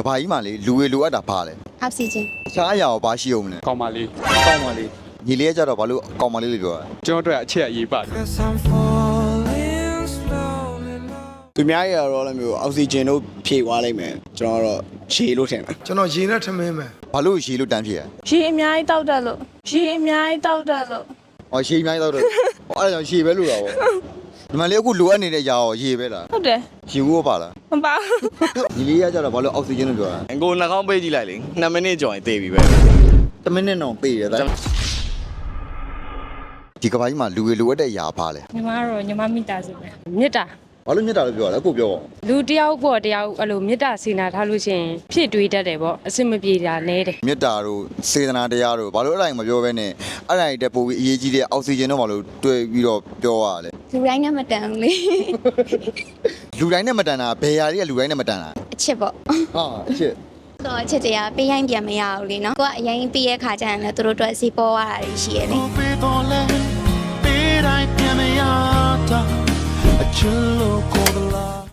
ကဘာကြီးမှာလေလူတွေလိုအပ်တာဘာလဲအောက်ဆီဂျင်တခြားအရာရောဘာရှိအောင်မလဲကောင်းပါလေကောင်းပါလေညီလေးကကြတော့ဘာလို့ကောင်းပါလေးလို့ပြောတာကျွန်တော်တို့ကအချက်အရေးပါတယ် Cause I'm falling slowly now သူများရတော့လည်းမျိုးအောက်ဆီဂျင်တို့ဖြည့်သွားလိမ့်မယ်ကျွန်တော်ကတော့ရှည်လို့ထင်တယ်ကျွန်တော်ရေနဲ့ထမင်းမယ်ဘာလို့ရေလို့တန်းဖြစ်ရရေအများကြီးတောက်တတ်လို့ရေအများကြီးတောက်တတ်လို့ဟောရေအများကြီးတော့တယ်ဟောအဲ့ဒါကြောင့်ရေပဲလို့တာပေါ့ဒီမှာလေအခုလိုအပ်နေတဲ့ຢာရောရေပဲလားဟုတ်တယ်ရေဘူးရောပါလား မပါဘူးညီလေးကကြတော့ဘာလို့အောက်ဆီဂျင်လို့ပြောတာအကိုနှာခေါင်းပိတ်ကြည့်လိုက်လေ2မိနစ်ကျော်ရင်တေးပြီပဲတမိနစ်တော့ပေးရတယ်ဒီကဘာကြီးမှာလူတွေလိုအပ်တဲ့ຢာဘာလဲညီမကတော့ညီမမိသားစုပဲမေတ္တာ ဘာလို့မြတ်တာလို့ပြောရလဲအခုပြောပါဦးလူတယောက်ပေါ့တယောက်အဲ့လိုမေတ္တာစေနာထားလို့ရှိရင်ဖြစ်တွေးတတ်တယ်ပေါ့အစင်မပြေတာနဲတယ်မြတ်တာတို့စေတနာတရားတို့ဘာလို့အဲ့ဒါကြီးမပြောဘဲနဲ့အဲ့ဒါကြီးတက်ပို့ပြီးအရေးကြီးတဲ့အောက်ဆီဂျင်တော့ဘာလို့တွေ့ပြီးတော့ပြောရလဲလူတိုင်းနဲ့မတန်ဘူးလေလူတိုင်းနဲ့မတန်တာဘယ်ຢာတွေကလူတိုင်းနဲ့မတန်တာအချစ်ပေါ့ဟာအချစ်တော့အချစ်တရားပေးရင်ပြန်မရဘူးလေနော်ကိုကအရင်ပေးရခါကျရင်လည်းသူတို့တို့စီပေါ်ရတာတွေရှိရလေ Oh baby let Be right in the yard A chill look a chill local the law